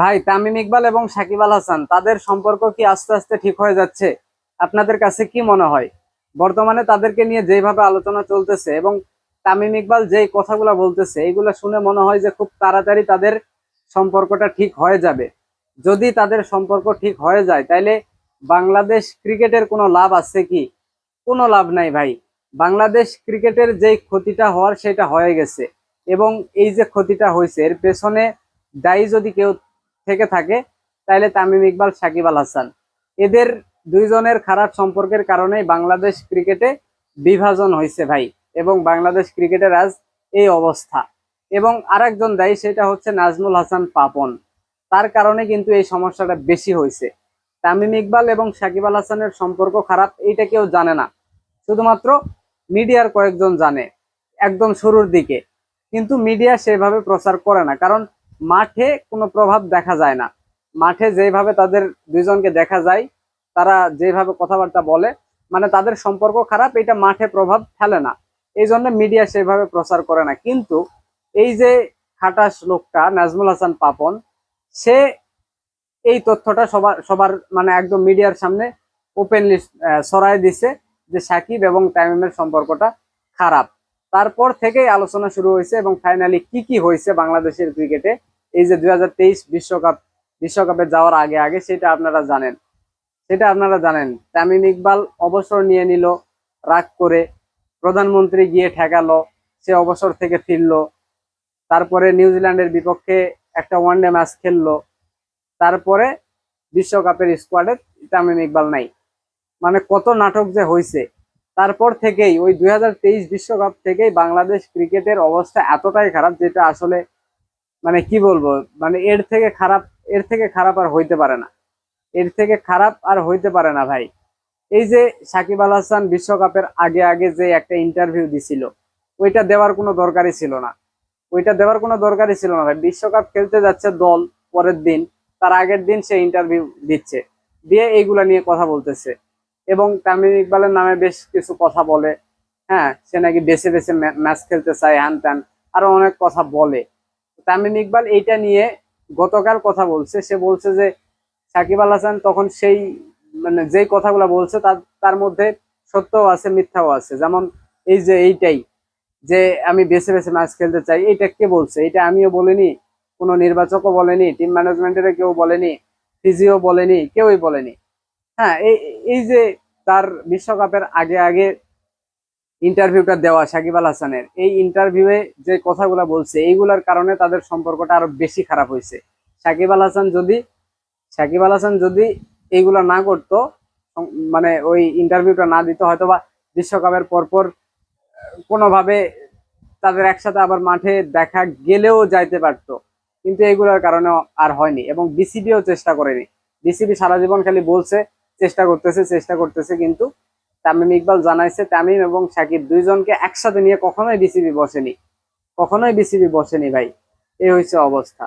ভাই, তামিম ইকবাল এবং সাকিব আল হাসান, তাদের সম্পর্ক কি আস্তে আস্তে ঠিক হয়ে যাচ্ছে? আপনাদের কাছে কি মনে হয়? বর্তমানে তাদেরকে নিয়ে যেভাবে আলোচনা চলতেছে এবং তামিম ইকবাল যেই কথাগুলো বলতেছে এইগুলো শুনে মনে হয় যে খুব তাড়াতাড়ি তাদের সম্পর্কটা ঠিক হয়ে যাবে। যদি তাদের সম্পর্ক ঠিক হয়ে যায়, তাইলে বাংলাদেশ ক্রিকেটের কোনো লাভ আছে কি? কোনো লাভ নাই ভাই। বাংলাদেশ ক্রিকেটের যেই ক্ষতিটা হওয়ার সেটা হয়ে গেছে এবং এই যে ক্ষতিটা হয়েছে, এর পেছনে দায়ী যদি কেউ থেকে থাকে তাহলে তামিম ইকবাল, সাকিব আল হাসান। এদের দুইজনের খারাপ সম্পর্কের কারণেই বাংলাদেশ ক্রিকেটে বিভাজন হয়েছে ভাই, এবং বাংলাদেশ ক্রিকেটের আজ এই অবস্থা। এবং আরেকজন দায়ী, সেটা হচ্ছে নাজমুল হাসান পাপন। তার কারণে কিন্তু এই সমস্যাটা বেশি হয়েছে তামিম ইকবাল এবং সাকিব আল হাসানের সম্পর্ক খারাপ, এইটা কেউ জানে না। শুধুমাত্র মিডিয়ার কয়েকজন জানে, একদম শুরুর দিকে। কিন্তু মিডিয়া সেভাবে প্রচার করে না, কারণ মাঠে কোনো প্রভাব দেখা যায় না। মাঠে যেভাবে তাদের দুইজনকে দেখা যায়, তারা যেভাবে কথাবার্তা বলে মানে তাদের সম্পর্ক খারাপ, এটা মাঠে প্রভাব ফেলে না। এই জন্য মিডিয়া সেভাবে প্রচার করে না। কিন্তু এই যে খাটাস লোকটা, নাজমুল হাসান পাপন, সে এই তথ্যটা সবার সবার মানে একদম মিডিয়ার সামনে ওপেনলি ছড়াই দিছে যে সাকিব এবং তামিমের সম্পর্কটা খারাপ। তারপর থেকেই আলোচনা শুরু হয়েছে এবং ফাইনালি কি কি হয়েছে বাংলাদেশের ক্রিকেটে এই যে দুই বিশ্বকাপ, বিশ্বকাপে যাওয়ার আগে আগে সেটা আপনারা জানেন। সেটা আপনারা জানেন। তামিম ইকবাল অবসর নিয়ে নিল, রাগ করে। প্রধানমন্ত্রী গিয়ে ঠেকালো, সে অবসর থেকে ফিরলো। তারপরে নিউজিল্যান্ডের বিপক্ষে একটা ওয়ানডে ম্যাচ খেললো। তারপরে বিশ্বকাপের স্কোয়াডে তামিম ইকবাল নাই। মানে কত নাটক যে হয়েছে তারপর থেকেই, ওই দুই বিশ্বকাপ থেকেই বাংলাদেশ ক্রিকেটের অবস্থা এতটাই খারাপ যেটা আসলে মানে কি বলব মানে এর থেকে খারাপ, এর থেকে খারাপ আর হইতে পারে না। এর থেকে খারাপ আর হইতে পারে না ভাই। এই যে সাকিব আল হাসান বিশ্বকাপের আগে আগে যে একটা ইন্টারভিউ দিছিল, ওইটা দেওয়ার কোনো দরকারই ছিল না। ওইটা দেওয়ার কোনো দরকারই ছিল না ভাই। বিশ্বকাপ খেলতে যাচ্ছে দল, পরের দিন, তার আগের দিন সে ইন্টারভিউ দিচ্ছে। দিয়ে এইগুলা নিয়ে কথা বলতেছে। এবং তামিম ইকবালের নামে বেশ কিছু কথা বলে হ্যাঁ সে নাকি বেছে বেছে ম্যাচ খেলতে চায় হ্যান ত্যান, আরও অনেক কথা বলে। তামিম ইকবাল এইটা নিয়ে গতকাল কথা বলছে, সে বলছে যে সাকিব আল হাসান তখন সেই মানে যেই কথাগুলো বলছে তার তার মধ্যে সত্যও আছে, মিথ্যাও আছে। যেমন এই যে এইটাই, যে আমি বেছে বেছে ম্যাচ খেলতে চাই এটা কে বলছে? এটা আমিও বলিনি, কোনো নির্বাচকও বলেনি, টিম ম্যানেজমেন্টের কেউ বলেনি, ফিজিও বলেনি, কেউই বলেনি। হ্যাঁ এই যে তার বিশ্বকাপের আগে আগে ইন্টারভিউটা দেওয়া সাকিব আল হাসানের, এই ইন্টারভিউয়ে যে কথাগুলো বলছে, এইগুলোর কারণে তাদের সম্পর্কটা আরও বেশি খারাপ হয়েছে। সাকিব আল হাসান যদি, সাকিব আল হাসান যদি এইগুলো না করতো মানে ওই ইন্টারভিউটা না দিত হয়তো বা বিশ্বকাপের পরপর কোনোভাবে তাদের একসাথে আবার মাঠে দেখা গেলেও যাইতে পারতো। কিন্তু এইগুলোর কারণে আর হয়নি এবং বিসিবিও চেষ্টা করেনি। বিসিবি সারা জীবন খালি বলছে চেষ্টা করতেছে চেষ্টা করতেছে, কিন্তু তামিম ইকবাল জানাইছে, তামিম এবং সাকিব দুইজনকে একসাথে নিয়ে কখনোই বিসিবি বসেনি। কখনোই বিসিবি বসেনি ভাই। এই হয়েছে অবস্থা।